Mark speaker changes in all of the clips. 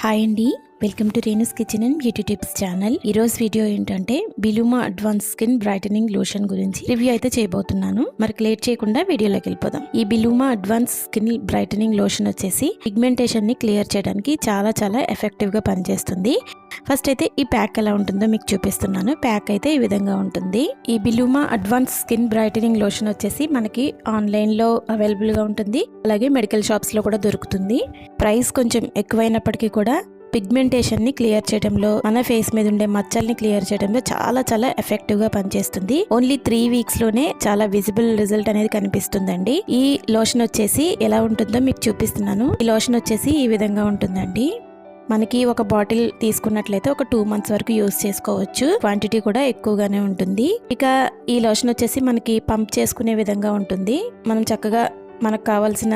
Speaker 1: Hi అండి welcome to Renu's kitchen and beauty tips channel ఈ రోజు వీడియో ఏంటంటే Biluma advance skin brightening lotion గురించి రివ్యూ అయితే చేయబోతున్నాను. మరి లేట్ చేయకుండా వీడియోలోకి వెళ్ళిపోదాం. ఈ Biluma advance skin brightening lotion వచ్చేసి పిగ్మెంటేషన్ని క్లియర్ చేయడానికి చాలా చాలా ఎఫెక్టివ్గా పనిచేస్తుంది. ఫస్ట్ అయితే ఈ ప్యాక్ ఎలా ఉంటుందో మీకు చూపిస్తున్నాను. ప్యాక్ అయితే ఈ విధంగా ఉంటుంది. ఈ Biluma advance skin brightening lotion వచ్చేసి మనకి ఆన్లైన్లో అవైలబుల్గా ఉంటుంది. అలాగే మెడికల్ షాప్స్లో కూడా దొరుకుతుంది. ప్రైస్ కొంచెం ఎక్కువైనప్పటికీ కూడా పిగ్మెంటేషన్ని క్లియర్ చేయడంలో మన ఫేస్ మీద ఉండే మచ్చల్ని క్లియర్ చేయడంలో చాలా చాలా ఎఫెక్టివ్గా పనిచేస్తుంది. ఓన్లీ త్రీ వీక్స్లోనే చాలా విజిబుల్ రిజల్ట్ అనేది కనిపిస్తుందండి. ఈ లోషన్ వచ్చేసి ఎలా ఉంటుందో మీకు చూపిస్తున్నాను. ఈ లోషన్ వచ్చేసి ఈ విధంగా ఉంటుందండి. మనకి ఒక బాటిల్ తీసుకున్నట్లయితే ఒక టూ మంత్స్ వరకు యూస్ చేసుకోవచ్చు. క్వాంటిటీ కూడా ఎక్కువగానే ఉంటుంది. ఇక ఈ లోషన్ వచ్చేసి మనకి పంప్ చేసుకునే విధంగా ఉంటుంది. మనం చక్కగా మనకు కావాల్సిన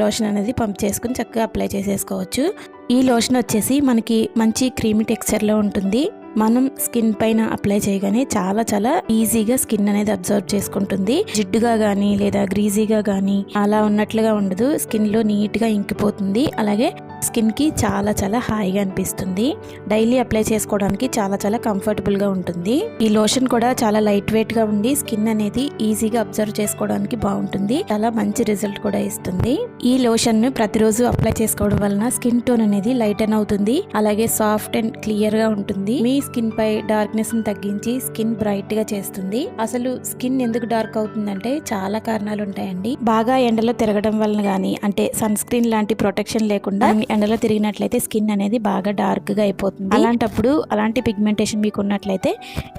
Speaker 1: లోషన్ అనేది పంప్ చేసుకుని చక్కగా అప్లై చేసేసుకోవచ్చు. ఈ లోషన్ వచ్చేసి మనకి మంచి క్రీమీ టెక్స్చర్లో ఉంటుంది. మనం స్కిన్ పైన అప్లై చేయగానే చాలా చాలా ఈజీగా స్కిన్ అనేది అబ్జర్వ్ చేసుకుంటుంది. జిడ్డుగా కానీ లేదా గ్రీజీగా కానీ అలా ఉన్నట్లుగా ఉండదు. స్కిన్లో నీట్గా ఇంకిపోతుంది. అలాగే స్కిన్కి చాలా చాలా హాయిగా అనిపిస్తుంది. డైలీ అప్లై చేసుకోవడానికి చాలా చాలా కంఫర్టబుల్గా ఉంటుంది. ఈ లోషన్ కూడా చాలా లైట్ వెయిట్గా ఉండి స్కిన్ అనేది ఈజీగా అబ్జర్వ్ చేసుకోవడానికి బాగుంటుంది. చాలా మంచి రిజల్ట్ కూడా ఇస్తుంది. ఈ లోషన్ను ప్రతిరోజు అప్లై చేసుకోవడం వలన స్కిన్ టోన్ అనేది లైటన్ అవుతుంది. అలాగే సాఫ్ట్ అండ్ క్లియర్గా ఉంటుంది. మీ స్కిన్ పై డార్క్నెస్ని తగ్గించి స్కిన్ బ్రైట్గా చేస్తుంది. అసలు స్కిన్ ఎందుకు డార్క్ అవుతుందంటే చాలా కారణాలు ఉంటాయండి బాగా ఎండలో తిరగడం వలన కానీ అంటే సన్ స్క్రీన్ లాంటి ప్రొటెక్షన్ లేకుండా ఎండలో తిరిగినట్లయితే స్కిన్ అనేది బాగా డార్క్గా అయిపోతుంది. అలాంటప్పుడు అలాంటి పిగ్మెంటేషన్ మీకు ఉన్నట్లయితే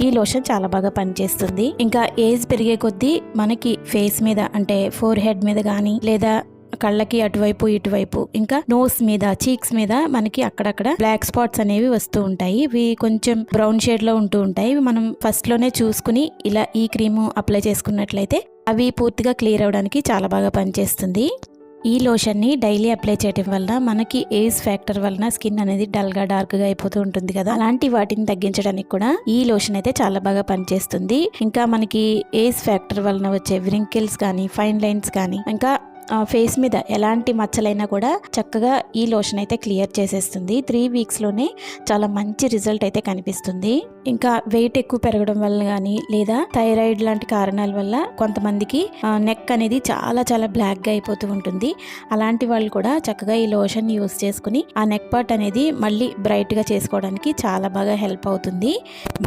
Speaker 1: ఈ లోషన్ చాలా బాగా పనిచేస్తుంది. ఇంకా ఏజ్ పెరిగే కొద్దీ మనకి ఫేస్ మీద అంటే ఫోర్ హెడ్ మీద కానీ లేదా కళ్ళకి అటువైపు ఇటువైపు ఇంకా నోస్ మీద చీక్స్ మీద మనకి అక్కడక్కడ బ్లాక్ స్పాట్స్ అనేవి వస్తూ ఉంటాయి. ఇవి కొంచెం బ్రౌన్ షేడ్లో ఉంటూ ఉంటాయి. మనం ఫస్ట్లోనే చూసుకుని ఇలా ఈ క్రీమ్ అప్లై చేసుకున్నట్లయితే అవి పూర్తిగా క్లియర్ అవడానికి చాలా బాగా పనిచేస్తుంది. ఈ లోషన్ని డైలీ అప్లై చేయడం వల్ల మనకి ఏజ్ ఫ్యాక్టర్ వలన స్కిన్ అనేది డల్గా డార్క్గా అయిపోతూ ఉంటుంది కదా. అలాంటి వాటిని తగ్గించడానికి కూడా ఈ లోషన్ అయితే చాలా బాగా పనిచేస్తుంది. ఇంకా మనకి ఏజ్ ఫ్యాక్టర్ వలన వచ్చే వ్రింకిల్స్ కానీ ఫైన్ లైన్స్ కానీ ఇంకా ఫేస్ మీద ఎలాంటి మచ్చలైనా కూడా చక్కగా ఈ లోషన్ అయితే క్లియర్ చేసేస్తుంది. త్రీ వీక్స్లోనే చాలా మంచి రిజల్ట్ అయితే కనిపిస్తుంది. ఇంకా వెయిట్ ఎక్కువ పెరగడం వల్ల కానీ లేదా థైరాయిడ్ లాంటి కారణాల వల్ల కొంతమందికి నెక్ అనేది చాలా చాలా బ్లాక్గా అయిపోతూ ఉంటుంది. అలాంటి వాళ్ళు కూడా చక్కగా ఈ లోషన్ యూస్ చేసుకుని ఆ నెక్ పార్ట్ అనేది మళ్ళీ బ్రైట్గా చేసుకోవడానికి చాలా బాగా హెల్ప్ అవుతుంది.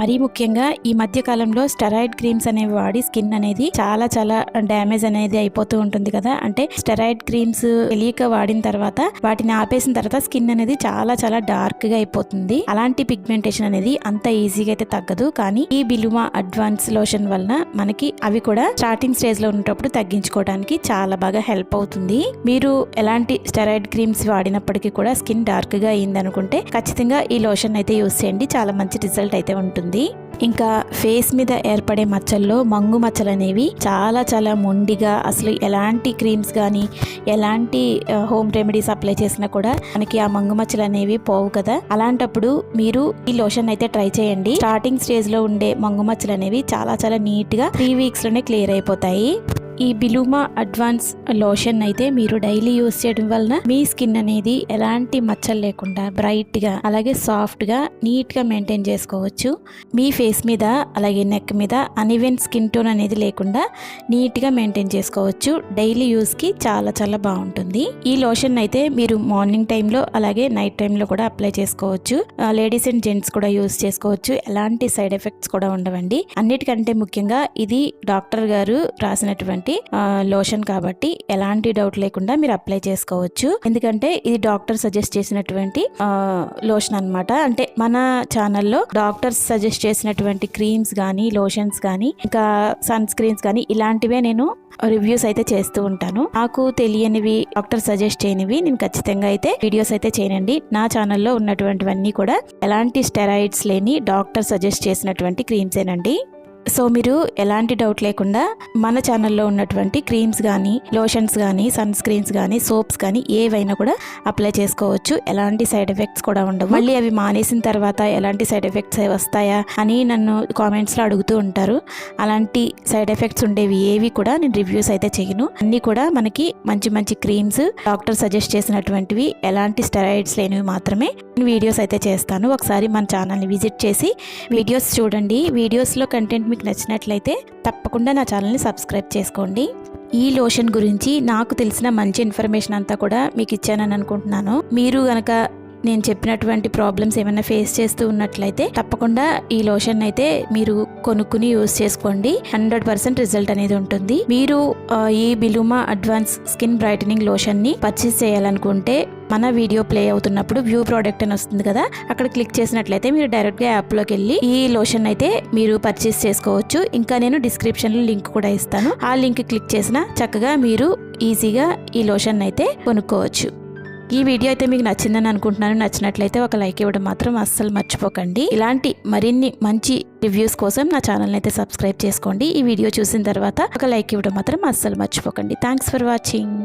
Speaker 1: మరీ ముఖ్యంగా ఈ మధ్య కాలంలో స్టెరాయిడ్ క్రీమ్స్ అనేవి వాడి స్కిన్ అనేది చాలా చాలా డ్యామేజ్ అనేది అయిపోతూ ఉంటుంది కదా. అంటే స్టెరాయిడ్ క్రీమ్స్ తెలియక వాడిన తర్వాత వాటిని ఆపేసిన తర్వాత స్కిన్ అనేది చాలా చాలా డార్క్గా అయిపోతుంది. అలాంటి పిగ్మెంటేషన్ అనేది అంత ఈజీగా అయితే తగ్గదు. కానీ ఈ బిలుమా అడ్వాన్స్ లోషన్ వలన మనకి అవి కూడా స్టార్టింగ్ స్టేజ్లో ఉన్నప్పుడు తగ్గించుకోవడానికి చాలా బాగా హెల్ప్ అవుతుంది. మీరు ఎలాంటి స్టెరాయిడ్ క్రీమ్స్ వాడినప్పటికీ కూడా స్కిన్ డార్క్గా అయిందనుకుంటే ఖచ్చితంగా ఈ లోషన్ అయితే యూస్ చేయండి. చాలా మంచి రిజల్ట్ అయితే ఉంటుంది. ఇంకా ఫేస్ మీద ఏర్పడే మచ్చల్లో మంగు మచ్చలు అనేవి చాలా చాలా మొండిగా అసలు ఎలాంటి క్రీమ్స్ కానీ ఎలాంటి హోమ్ రెమెడీస్ అప్లై చేసినా కూడా మనకి ఆ మంగు మచ్చలు అనేవి పోవు కదా. అలాంటప్పుడు మీరు ఈ లోషన్ అయితే ట్రై చేయండి. స్టార్టింగ్ స్టేజ్లో ఉండే మంగు మచ్చలు అనేవి చాలా చాలా నీట్గా త్రీ వీక్స్లోనే క్లియర్ అయిపోతాయి. ఈ బిలుమా అడ్వాన్స్ లోషన్ అయితే మీరు డైలీ యూస్ చేయడం వలన మీ స్కిన్ అనేది ఎలాంటి మచ్చలు లేకుండా బ్రైట్గా అలాగే సాఫ్ట్గా నీట్గా మెయింటైన్ చేసుకోవచ్చు. మీ ఫేస్ మీద అలాగే నెక్ మీద అనివెన్ స్కిన్ టోన్ అనేది లేకుండా నీట్గా మెయింటైన్ చేసుకోవచ్చు. డైలీ యూస్కి చాలా చాలా బాగుంటుంది. ఈ లోషన్ అయితే మీరు మార్నింగ్ టైంలో అలాగే నైట్ టైంలో కూడా అప్లై చేసుకోవచ్చు. లేడీస్ అండ్ జెంట్స్ కూడా యూస్ చేసుకోవచ్చు. ఎలాంటి సైడ్ ఎఫెక్ట్స్ కూడా ఉండవండి. అన్నిటికంటే ముఖ్యంగా ఇది డాక్టర్ గారు రాసినటువంటి కాబట్టి లోషన్ కాబట్టి ఎలాంటి డౌట్ లేకుండా మీరు అప్లై చేసుకోవచ్చు. ఎందుకంటే ఇది డాక్టర్ సజెస్ట్ చేసినటువంటి లోషన్ అన్నమాట. అంటే మన ఛానల్లో డాక్టర్స్ సజెస్ట్ చేసినటువంటి క్రీమ్స్ కానీ లోషన్స్ కానీ ఇంకా సన్ స్క్రీన్స్ కానీ ఇలాంటివే నేను రివ్యూస్ అయితే చేస్తూ ఉంటాను. నాకు తెలియనివి డాక్టర్ సజెస్ట్ చేయనివి నేను ఖచ్చితంగా అయితే వీడియోస్ అయితే చేయనండి. నా ఛానల్లో ఉన్నటువంటివన్నీ కూడా ఎలాంటి స్టెరాయిడ్స్ లేని డాక్టర్ సజెస్ట్ చేసినటువంటి క్రీమ్సేనండి. సో మీరు ఎలాంటి డౌట్ లేకుండా మన ఛానల్లో ఉన్నటువంటి క్రీమ్స్ కానీ లోషన్స్ కానీ సన్ స్క్రీన్స్ కానీ సోప్స్ కానీ ఏవైనా కూడా అప్లై చేసుకోవచ్చు. ఎలాంటి సైడ్ ఎఫెక్ట్స్ కూడా ఉండవు. మళ్ళీ అవి మానేసిన తర్వాత ఎలాంటి సైడ్ ఎఫెక్ట్స్ వస్తాయా అని నన్ను కామెంట్స్లో అడుగుతూ ఉంటారు. అలాంటి సైడ్ ఎఫెక్ట్స్ ఉండేవి ఏవి కూడా నేను రివ్యూస్ అయితే చేయను. అన్నీ కూడా మనకి మంచి మంచి క్రీమ్స్ డాక్టర్ సజెస్ట్ చేసినటువంటివి ఎలాంటి స్టెరాయిడ్స్ లేనివి మాత్రమే నేను వీడియోస్ అయితే చేస్తాను. ఒకసారి మన ఛానల్ని విజిట్ చేసి వీడియోస్ చూడండి. వీడియోస్లో కంటెంట్ మీకు నచ్చినట్లయితే తప్పకుండా నా ఛానల్ని సబ్స్క్రైబ్ చేసుకోండి. ఈ లోషన్ గురించి నాకు తెలిసిన మంచి ఇన్ఫర్మేషన్ అంతా కూడా మీకు ఇచ్చానని అనుకుంటున్నాను. మీరు గనక నేను చెప్పినటువంటి ప్రాబ్లమ్స్ ఏమైనా ఫేస్ చేస్తూ ఉన్నట్లయితే తప్పకుండా ఈ లోషన్ అయితే మీరు కొనుక్కుని యూస్ చేసుకోండి. హండ్రెడ్ పర్సెంట్ రిజల్ట్ అనేది ఉంటుంది. మీరు ఈ బిలుమా అడ్వాన్స్ స్కిన్ బ్రైటనింగ్ లోషన్ని పర్చేస్ చేయాలనుకుంటే మన వీడియో ప్లే అవుతున్నప్పుడు వ్యూ ప్రోడక్ట్ అని వస్తుంది కదా అక్కడ క్లిక్ చేసినట్లయితే మీరు డైరెక్ట్గా యాప్లోకి వెళ్ళి ఈ లోషన్ అయితే మీరు పర్చేస్ చేసుకోవచ్చు. ఇంకా నేను డిస్క్రిప్షన్లో లింక్ కూడా ఇస్తాను. ఆ లింక్ క్లిక్ చేసిన చక్కగా మీరు ఈజీగా ఈ లోషన్ అయితే కొనుక్కోవచ్చు. ఈ వీడియో అయితే మీకు నచ్చిందని అనుకుంటున్నాను. నచ్చినట్లయితే ఒక లైక్ ఇవ్వడం మాత్రం అస్సలు మర్చిపోకండి. ఇలాంటి మరిన్ని మంచి రివ్యూస్ కోసం నా ఛానల్ అయితే సబ్స్క్రైబ్ చేసుకోండి. ఈ వీడియో చూసిన తర్వాత ఒక లైక్ ఇవ్వడం మాత్రం అస్సలు మర్చిపోకండి. Thanks for watching.